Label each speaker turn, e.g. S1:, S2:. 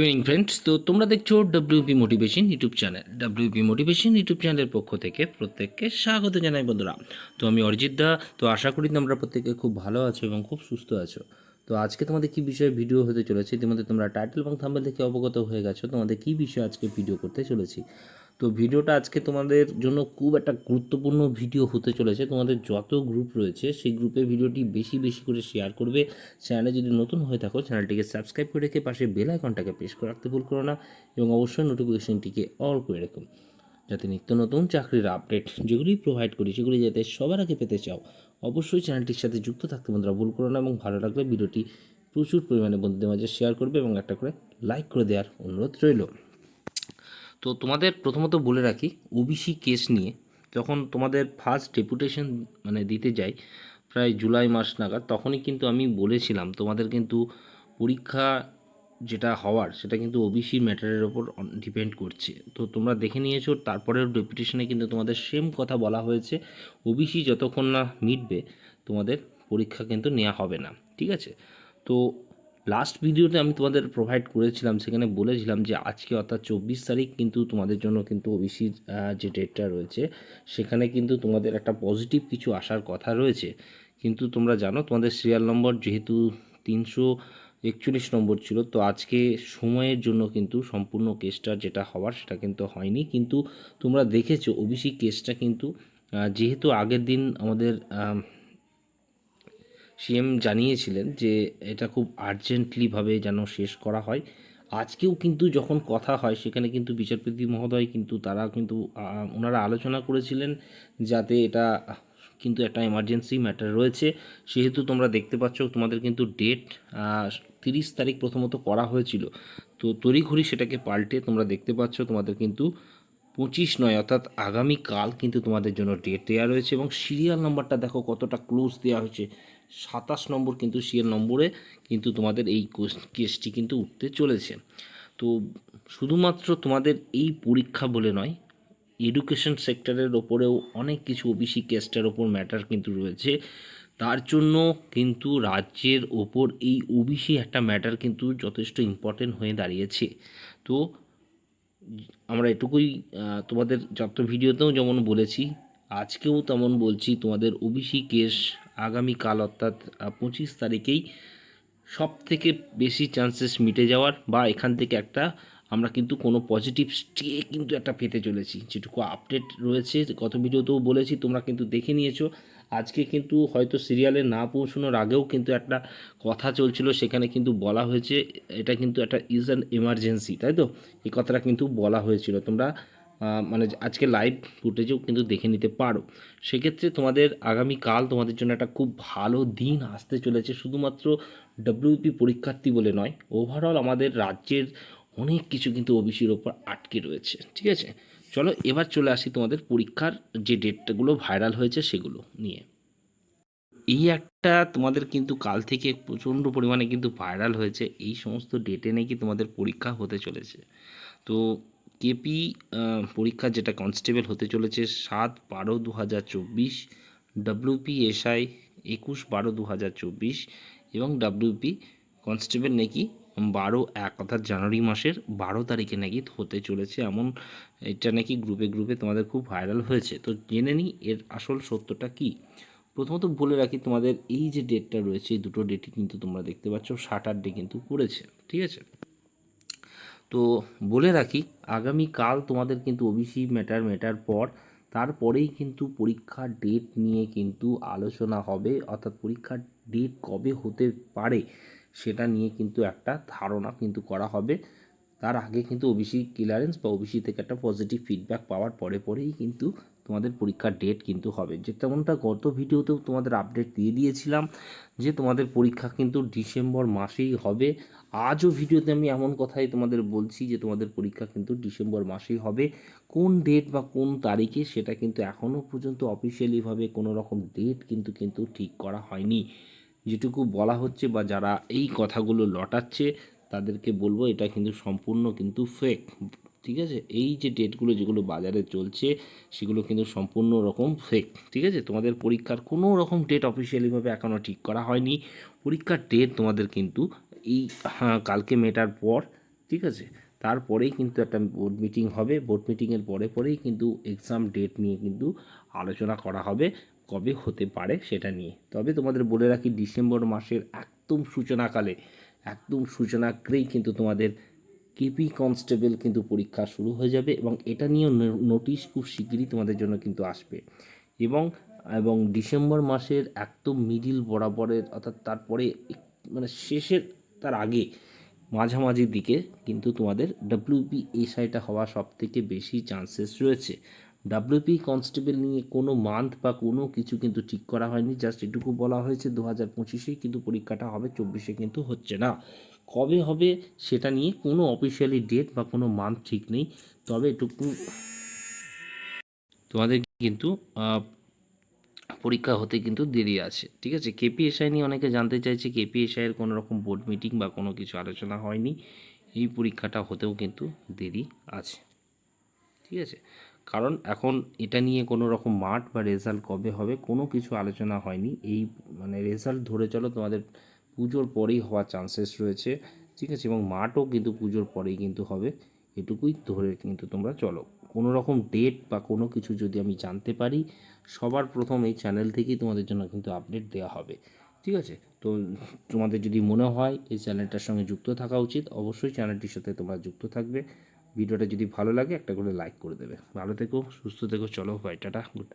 S1: Evening friends তো তোমরা দেখছ WP motivation YouTube channel WP motivation YouTube চ্যানেলের পক্ষ থেকে প্রত্যেককে স্বাগত জানাই, বন্ধুরা। তো আমি অরিজিৎ দা। তো আশা করি তোমরা প্রত্যেকে খুব ভালো আছো এবং খুব সুস্থ আছো। তো আজকে তোমাদের কি বিষয়ে ভিডিও হতে চলেছে? ইতিমধ্যে তোমরা টাইটেল এবং থাম্বেল থেকে অবগত হয়ে গেছো, তোমাদের কি বিষয়ে আজকে ভিডিও করতে চলেছি? তো ভিডিওটা আজকে তোমাদের জন্য খুব একটা গুরুত্বপূর্ণ ভিডিও হতে চলেছে। তোমাদের যত গ্রুপ রয়েছে, সেই গ্রুপে ভিডিওটি বেশি বেশি করে শেয়ার করবে। চ্যানেলে যদি নতুন হয়ে থাকো চ্যানেলটিকে সাবস্ক্রাইব করে রেখে পাশে বেল আইকনটাকে প্রেস করে রাখতে ভুল করো না এবং অবশ্যই নোটিফিকেশনটিকে অল করে রেখো। যাতে নিত্য নতুন চাকরির আপডেট যেগুলি প্রোভাইড করি, সেগুলি যাতে সবার আগে পেতে চাও, অবশ্যই চ্যানেলটির সাথে যুক্ত থাকতে বন্ধুরা ভুল করো না এবং ভালো লাগলে ভিডিওটি প্রচুর পরিমাণে বন্ধুদের মাঝে শেয়ার করবে এবং একটা করে লাইক করে দেওয়ার অনুরোধ রইল। তো তোমাদের প্রথমত বলে রাখি ওবিসি কেস নিয়ে যখন তোমাদের ফার্স্ট ডেপুটেশন মানে দিতে যাই, প্রায় জুলাই মাস নাগাদ, তখনই কিন্তু আমি বলেছিলাম, তোমাদের কিন্তু পরীক্ষা যেটা হওয়ার, সেটা কিন্তু ওবিসি ম্যাটারের ওপর ডিপেন্ড করছে। তো তোমরা দেখে নিয়েছো, তারপরেও ডেপুটেশনে কিন্তু তোমাদের সেম কথা বলা হয়েছে। ওবিসি যতক্ষণ না মিটবে, তোমাদের পরীক্ষা কিন্তু নেওয়া হবে না, ঠিক আছে? তো লাস্ট ভিডিওতে আমি তোমাদের প্রোভাইড করেছিলাম, সেখানে বলেছিলাম যে আজকে অর্থাৎ চব্বিশ তারিখ কিন্তু তোমাদের জন্য কিন্তু ওবিসির যে ডেটটা রয়েছে, সেখানে কিন্তু তোমাদের একটা পজিটিভ কিছু আসার কথা রয়েছে। কিন্তু তোমরা জানো, তোমাদের সিরিয়াল নম্বর যেহেতু তিনশো একচল্লিশ নম্বর ছিল। তো আজকে সময়ের জন্য কিন্তু সম্পূর্ণ কেসটা যেটা হওয়ার সেটা কিন্তু হয়নি। কিন্তু তোমরা দেখেছ ওবিসি কেসটা কিন্তু যেহেতু আগের দিন আমাদের আম, সিএম জানিয়েছিলেন যে এটা খুব আর্জেন্টলিভাবে যেন শেষ করা হয়। আজকেও কিন্তু যখন কথা হয় সেখানে কিন্তু বিচারপতি মহোদয় কিন্তু তারা কিন্তু ওনারা আলোচনা করেছিলেন যাতে এটা কিন্তু একটা এমার্জেন্সি ম্যাটার রয়েছে। সেহেতু তোমরা দেখতে পাচ্ছ তোমাদের কিন্তু ডেট তিরিশ তারিখ প্রথমত করা হয়েছিল। তো তড়িঘড়ি সেটাকে পাল্টে তোমরা দেখতে পাচ্ছ, তোমাদের কিন্তু পঁচিশ নয়, অর্থাৎ আগামীকাল কিন্তু তোমাদের জন্য ডেট দেওয়া রয়েছে এবং সিরিয়াল নাম্বারটা দেখো কতটা ক্লোজ দেওয়া হয়েছে। সাতাশ নম্বর কিন্তু সিরিয়াল নম্বরে কিন্তু তোমাদের এই কোস- কেসটি কিন্তু উঠতে চলেছে। তো শুধুমাত্র তোমাদের এই পরীক্ষা বলে নয় এডুকেশন সেক্টরের ওপরেও অনেক কিছু ওবিসি কেসটার ওপর ম্যাটার কিন্তু রয়েছে। তার জন্য কিন্তু রাজ্যের ওপর এই ওবিসি একটা ম্যাটার কিন্তু যথেষ্ট ইম্পর্টেন্ট হয়ে দাঁড়িয়েছে। তো, আমরা এটুকুই তোমাদের যত ভিডিওতেও যেমন বলেছি, আজকেও তেমন বলছি, তোমাদের ওবিসি কেস আগামীকাল অর্থাৎ পঁচিশ তারিখেই সব থেকে বেশি চান্সেস মিটে যাওয়ার বা এখান থেকে একটা, আমরা কিন্তু কোনো পজিটিভ স্টে কিন্তু একটা পেতে চলেছি। যেটুকু আপডেট রয়েছে, গত ভিডিওতেও বলেছি, তোমরা কিন্তু দেখে নিয়েছো। আজকে কিন্তু হয়তো সিরিয়ালে না পৌঁছানোর আগেও কিন্তু একটা কথা চলছিল, সেখানে কিন্তু বলা হয়েছে, এটা কিন্তু একটা ইজ অ্যান এমার্জেন্সি তাই তো? এই কথাটা কিন্তু বলা হয়েছিল। তোমরা মানে আজকে লাইভ ফুটেজেও কিন্তু দেখে নিতে পারো। সেক্ষেত্রে তোমাদের আগামীকাল তোমাদের জন্য একটা খুব ভালো দিন আসতে চলেছে, শুধুমাত্র ডব্লিউপি পরীক্ষার্থী বলে নয় ওভারঅল আমাদের রাজ্যের অনেক কিছু কিন্তু ওবিসির ওপর আটকে রয়েছে, ঠিক আছে? চলো এবার চলে আসি তোমাদের পরীক্ষার যে ডেটগুলো ভাইরাল হয়েছে সেগুলো নিয়ে। এই একটা তোমাদের কিন্তু কাল থেকে প্রচণ্ড পরিমাণে কিন্তু ভাইরাল হয়েছে, এই সমস্ত ডেটে নাকি তোমাদের পরীক্ষা হতে চলেছে। তো কেপি পরীক্ষা যেটা কনস্টেবল হতে চলেছে সাত বারো দু হাজার চব্বিশ ডাব্লিউপি এসআই একুশ বারো দু হাজার চব্বিশ এবং ডাব্লিউপি কনস্টেবল নাকি বারো, এক অর্থাৎ জানুয়ারি মাসের বারো তারিখে নাকি হতে চলেছে এমন এটা নাকি গ্রুপে গ্রুপে তোমাদের খুব ভাইরাল হয়েছে। তো জেনে নিই এর আসল সত্যটা কী। প্রথমত বলে রাখি তোমাদের এই যে ডেটটা রয়েছে, এই দুটো ডেটই কিন্তু তোমরা দেখতে পাচ্ছ স্যাটারডে কিন্তু পড়েছে ঠিক আছে? তো বলে রাখি, আগামীকাল তোমাদের কিন্তু ওবিসি ম্যাটার মেটার পর, তারপরেই কিন্তু পরীক্ষার ডেট নিয়ে কিন্তু আলোচনা হবে, অর্থাৎ পরীক্ষার ডেট কবে হতে পারে সেটা নিয়ে কিন্তু একটা ধারণা কিন্তু করা হবে। তার আগে কিন্তু ওবিসি ক্লিয়ারেন্স বা ওবিসি থেকে একটা পজিটিভ ফিডব্যাক পাওয়ার পরে পরেই কিন্তু তোমাদের পরীক্ষার ডেট কিন্তু হবে। যে তেমনটা গত ভিডিওতেও তোমাদের আপডেট দিয়ে দিয়েছিলাম যে তোমাদের পরীক্ষা কিন্তু ডিসেম্বর মাসেই হবে। আজও ভিডিওতে আমি এমন কথাই তোমাদের বলছি যে তোমাদের পরীক্ষা কিন্তু ডিসেম্বর মাসেই হবে। কোন ডেট বা কোন তারিখে সেটা কিন্তু এখনও পর্যন্ত অফিসিয়ালিভাবে কোনো রকম ডেট কিন্তু কিন্তু ঠিক করা হয়নি। যেটুকু বলা হচ্ছে বা যারা এই কথাগুলো লটাচ্ছে তাদেরকে বলব এটা কিন্তু সম্পূর্ণ কিন্তু ফেক ঠিক আছে? এই যে ডেটগুলো যেগুলো বাজারে চলছে সেগুলো কিন্তু সম্পূর্ণ রকম ফেক ঠিক আছে? তোমাদের পরীক্ষার কোনো রকম ডেট অফিসিয়ালিভাবে এখনও ঠিক করা হয়নি। পরীক্ষার ডেট তোমাদের কিন্তু এই হ্যাঁ, কালকে মেটার পর ঠিক আছে? তারপরেই কিন্তু একটা বোর্ড মিটিং হবে। বোর্ড মিটিংয়ের পরে পরেই কিন্তু এক্সাম ডেট নিয়ে কিন্তু আলোচনা করা হবে। কবে হতে পারে সেটা নিয়ে। তবে তোমাদের বলে রাখি, ডিসেম্বর মাসের একদম সূচনাকালে, একদম সূচনাগ্রেই কিন্তু তোমাদের কেপি কনস্টেবল কিন্তু পরীক্ষা শুরু হয়ে যাবে এবং এটা নিয়েও নোটিশ খুব শিগগিরই তোমাদের জন্য কিন্তু আসবে। এবং এবং ডিসেম্বর মাসের একদম মিডিল বরাবরের অর্থাৎ তারপরে মানে শেষের, তার আগে মাঝামাঝির দিকে কিন্তু তোমাদের ডাব্লিউপি এসআইটা হওয়া সব থেকে বেশি চান্সেস রয়েছে। ডাব্লিউপি কনস্টেবল নিয়ে কোনো মান্থ বা কোনো কিছু কিন্তু ঠিক করা হয়নি জাস্ট এটুকু বলা হয়েছে দু হাজার পঁচিশেই কিন্তু পরীক্ষাটা হবে চব্বিশে কিন্তু হচ্ছে না। কবে হবে সেটা নিয়ে কোনো অফিসিয়ালি ডেট বা কোনো মান্থ ঠিক নেই, তবে এটুকু তোমাদের কিন্তু পরীক্ষা হতে কিন্তু দেরি আছে, ঠিক আছে? কেপিএসআই নিয়ে অনেকে জানতে চাইছে কেপিএসআই এর কোনো রকম বোর্ড মিটিং বা কোনো কিছু আলোচনা হয়নি, এই পরীক্ষাটা হতেও কিন্তু দেরি আছে, ঠিক আছে? কারণ এখন এটা নিয়ে কোনো রকম মাঠ বা রেজাল্ট কবে হবে কোনো কিছু আলোচনা হয়নি। এই মানে রেজাল্ট ধরে চলো তোমাদের পুজোর পরেই হওয়ার চান্সেস রয়েছে। ঠিক আছে, এবং মাঠও কিন্তু পুজোর পরেই কিন্তু হবে। এটুকুই ধরে কিন্তু তোমরা চলো। কোনো রকম ডেট বা কোনো কিছু যদি আমি জানতে পারি, সবার প্রথম এই চ্যানেল থেকেই তোমাদের জন্য কিন্তু আপডেট দেওয়া হবে। ঠিক আছে? তো তোমাদের যদি মনে হয় এই চ্যানেলটার সঙ্গে যুক্ত থাকা উচিত, অবশ্যই চ্যানেলটির সাথে তোমরা যুক্ত থাকবে। ভিডিওটা যদি ভালো লাগে একটা করে লাইক করে দেবে। ভালো থেকো, সুস্থ থেকো, চলো ভাই টাটা গুড